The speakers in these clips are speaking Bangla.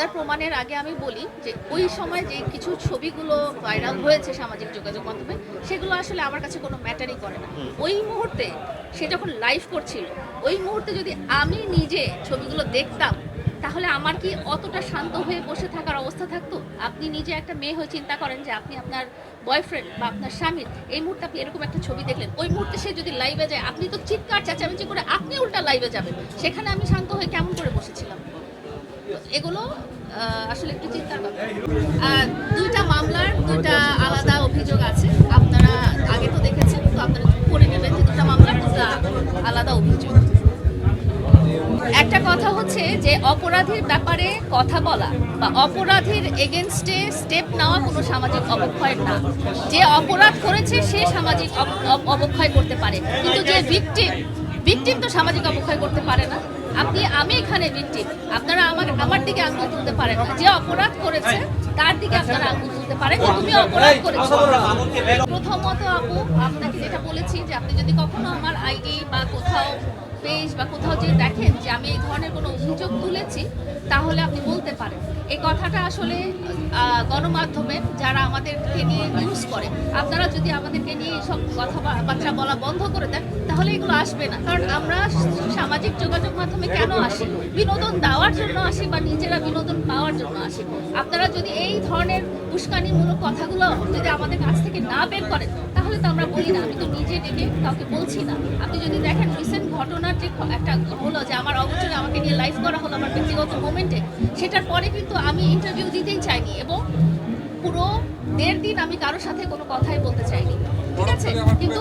তার প্রমাণের আগে আমি বলি যে ওই সময় যে কিছু ছবিগুলো ভাইরাল হয়েছে সামাজিক যোগাযোগ মাধ্যমে সেগুলো আসলে আমার কাছে কোনো ম্যাটারই করে না। ওই মুহূর্তে সে যখন লাইভ করছিল ওই মুহূর্তে যদি আমি নিজে ছবিগুলো দেখতাম তাহলে আমার কি অতটা শান্ত হয়ে বসে থাকার অবস্থা থাকতো? আপনি নিজে একটা মেয়ে হয়ে চিন্তা করেন যে আপনি আপনার বয়ফ্রেন্ড বা আপনার স্বামীর এই মুহূর্তে আপনি এরকম একটা ছবি দেখলেন। ওই মুহূর্তে সে যদি লাইভে যায় আপনি তো চিৎকার চেঁচামেচি করে আপনি উল্টা লাইভে যাবেন। সেখানে আমি শান্ত হয়ে কেমন করে বসেছিলাম? এগুলো আসলে একটু চিন্তার ব্যাপার। দুইটা মামলার দুইটা আলাদা অভিযোগ আছে। আপনারা আগে তো দেখেছেন, তো আপনারা পড়ে নেবেন যে দুটা মামলার দুটা আলাদা অভিযোগ। একটা কথা হচ্ছে যে অপরাধীর ব্যাপারে কথা বলা বা অপরাধীর এগেনস্টে স্টেপ নেওয়া কোনো সামাজিক অবক্ষয় না। যে অপরাধ করেছে সে সামাজিক অব- অব- অবক্ষয় করতে পারে। কিন্তু যে ভিকটিম ভিকটিম তো সামাজিক অপক্ষয় করতে পারে না। আপনি, আমি এখানে ভিকটিম আপনারা আমার আমার দিকে আঙুল তুলতে পারেন না। যে অপরাধ করেছে, তার দিকে আপনারা আঙুল তুলতে পারেন। তুমি অপরাধ করেছ। প্রথমত আপু, আপনাকে যেটা বলেছি যে আপনি যদি কখনো আমার আইডি বা কোথাও পেজ বা কোথাও যদি দেখেন যে আমি এই ধরনের কোনো অভিযোগ তুলেছি, তাহলে আপনি বলতে পারেন। এই কথাটা আসলে গণমাধ্যমে যারা আমাদেরকে নিয়ে নিউজ করে, আপনারা যদি আমাদেরকে নিয়ে এইসব কথাবার্তা বলা বন্ধ করে দেন, তাহলে এগুলো আসবে না। কারণ আমরা সামাজিক যোগাযোগ মাধ্যমে কেন আসি? বিনোদন দেওয়ার জন্য আসি বা নিজেরা বিনোদন পাওয়ার জন্য আসি? আপনারা যদি এই ধরনের উস্কানিমূলক কথাগুলো যদি আমাদের কাছ থেকে না বের করেন, তাহলে তো আমরা বলি না, আমি তো নিজে ডেকে কাউকে বলছি না। আপনি যদি দেখেন রিসেন্ট ঘটনার যে একটা হলো যে আমার অবচরে আমাকে নিয়ে লাইভ করা হলো আমার ব্যক্তিগত মোমেন্টে সেটার পরে কিন্তু আমি ইন্টারভিউ দিতেই চাইনি এবং পুরো দেড় দিন আমি কারোর সাথে কোনো কথাই বলতে চাইনি। ঠিক আছে? কিন্তু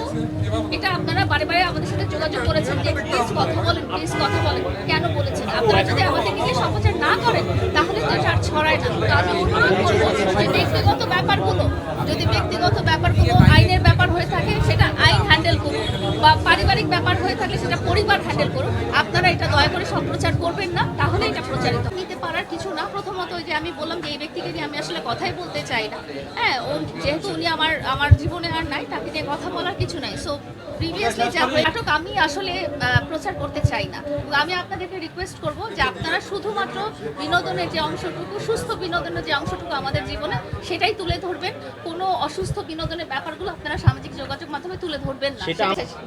এটা আপনারা বারে বারে আমাদের সাথে যোগাযোগ করেছেন যে প্লিজ কথা বলেন প্লিজ কথা বলেন। কেন বলেছেন? আপনারা যদি আমাদের নিয়ে সম্প্রচার না করেন, তাহলে তো এটা আর ছড়ায় না। তো আমি অনুরোধ যে ব্যক্তিগত ব্যাপারগুলো যদি ব্যক্তিগত ব্যাপারগুলো আইনের ব্যাপার হয়ে থাকে সেটা আইন হ্যান্ডেল করুন বা পারিবারিক ব্যাপার হয়ে থাকলে সেটা পরিবার হ্যান্ডেল করুন আপনারা এটা দয়া করে সম্প্রচার করবেন না, তাহলে এটা প্রচারিত নিতে কিছু না। প্রথমত ওই যে আমি বললাম যে এই ব্যক্তিকে নিয়ে আমি আসলে কথাই বলতে চাই না। হ্যাঁ ও যেহেতু উনি আমার আমার জীবনে আর নাই তাকে নিয়ে কথা বলার কিছু নাই। সো প্রিভিয়াসলি যা নাটক আমি আসলে প্রচার করতে চাই না। আমি আপনাদেরকে রিকোয়েস্ট করব যে আপনারা শুধুমাত্র বিনোদনের যে অংশটুকু সুস্থ বিনোদনের যে অংশটুকু আমাদের জীবনে সেটাই তুলে ধরবেন। কোনো অসুস্থ বিনোদনের ব্যাপারগুলো আপনারা সামাজিক যোগাযোগ মাধ্যমে তুলে ধরবেন না।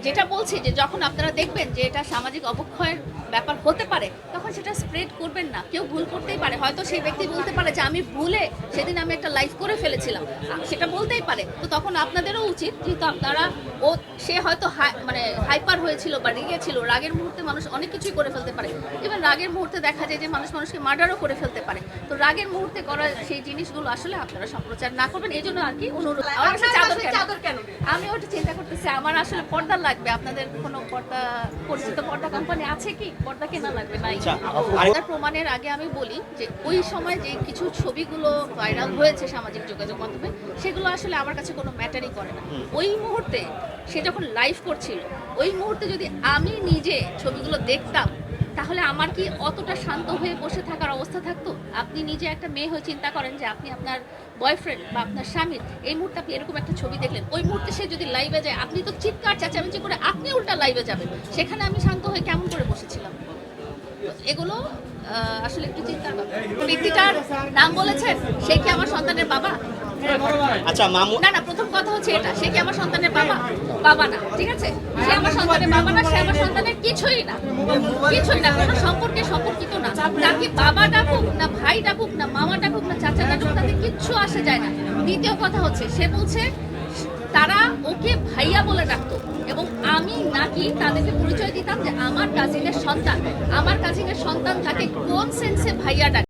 যেটা বলছি যে যখন আপনারা দেখবেন যে এটা সামাজিক অবক্ষয়ের ব্যাপার হতে পারে তখন সেটা স্প্রেড করবেন না। কেউ ভুল করতেই পারে। হয়তো সেই ব্যক্তি বলতে পারে যে আমি ভুলে সেদিন আমি একটা লাইভ করে ফেলেছিলাম। সেটা বলতেই পারে। তো তখন আপনাদেরও উচিত যেহেতু আপনারা ও সে হয়তো হাই- মানে হাইপার হয়েছিল বা রেগে ছিল রাগের মুহূর্তে মানুষ অনেক কিছুই করে ফেলতে পারে। এবার রাগের মুহূর্তে দেখা যায় যে মানুষ মানুষকে মার্ডারও করে ফেলতে পারে। তো রাগের মুহূর্তে করা সেই জিনিসগুলো আসলে আপনারা সম্প্রচার না করবেন। এই জন্য আর কি অনুরোধ? আমি ওটা চিন্তা করতেছি আমার আসলে পর্দা লাগবে। আপনাদের কোনো পর্দা পরিচিত পর্দা কোম্পানি আছে কি? পর্দা কেনা লাগবে? নাই। আচ্ছা, তার প্রমাণের আগে আমি বলি যে ওই সময় যে কিছু ছবিগুলো ভাইরাল হয়েছে সামাজিক যোগাযোগ মাধ্যমে সেগুলো আসলে আমার কাছে কোনো ম্যাটারই করে না। ওই মুহূর্তে সে যখন লাইভ করছিল ওই মুহূর্তে যদি আমি নিজে ছবিগুলো দেখতাম তাহলে আমার কি অতটা শান্ত হয়ে বসে থাকার অবস্থা থাকতো? আপনি নিজে একটা মেয়ে হয়ে চিন্তা করেন যে আপনি আপনার বয়ফ্রেন্ড বা আপনার স্বামীর এই মুহূর্তে আপনি এরকম একটা ছবি দেখলেন ওই মুহূর্তে সে যদি লাইভে যায় আপনি তো চিৎকার চেঁচামেচি করে আপনি উল্টা লাইভে যাবেন। সেখানে আমি শান্ত হয়ে কেমন করে বসেছিলাম? এগুলো আসলে একটু চিন্তার ব্যাপার। ব্যক্তিটার নাম বলেছেন সে কি আমার সন্তানের বাবা? আচ্ছা মামু না না প্রথম কথা হচ্ছে এটা সে কি আমার সন্তানের বাবা? বাবা না ঠিক আছে? সে আমার সন্তানের বাবা না সে আমার সন্তানের কিছুই না। কিছুই না কোনো সম্পর্কে সম্পর্কিত না। তাকে বাবা ডাকুক না ভাই ডাকুক না মামা ডাকুক না চাচা ডাকুক তাদের কিচ্ছু আসে যায় না। দ্বিতীয় কথা হচ্ছে সে বলছে তারা ওকে ভাইয়া বলে ডাকতো। নাকি তাদেরকে পরিচয় দিতাম যে আমার কাজিনের সন্তান। আমার কাজিনের সন্তান তাকে কোন সেন্সে ভাইয়া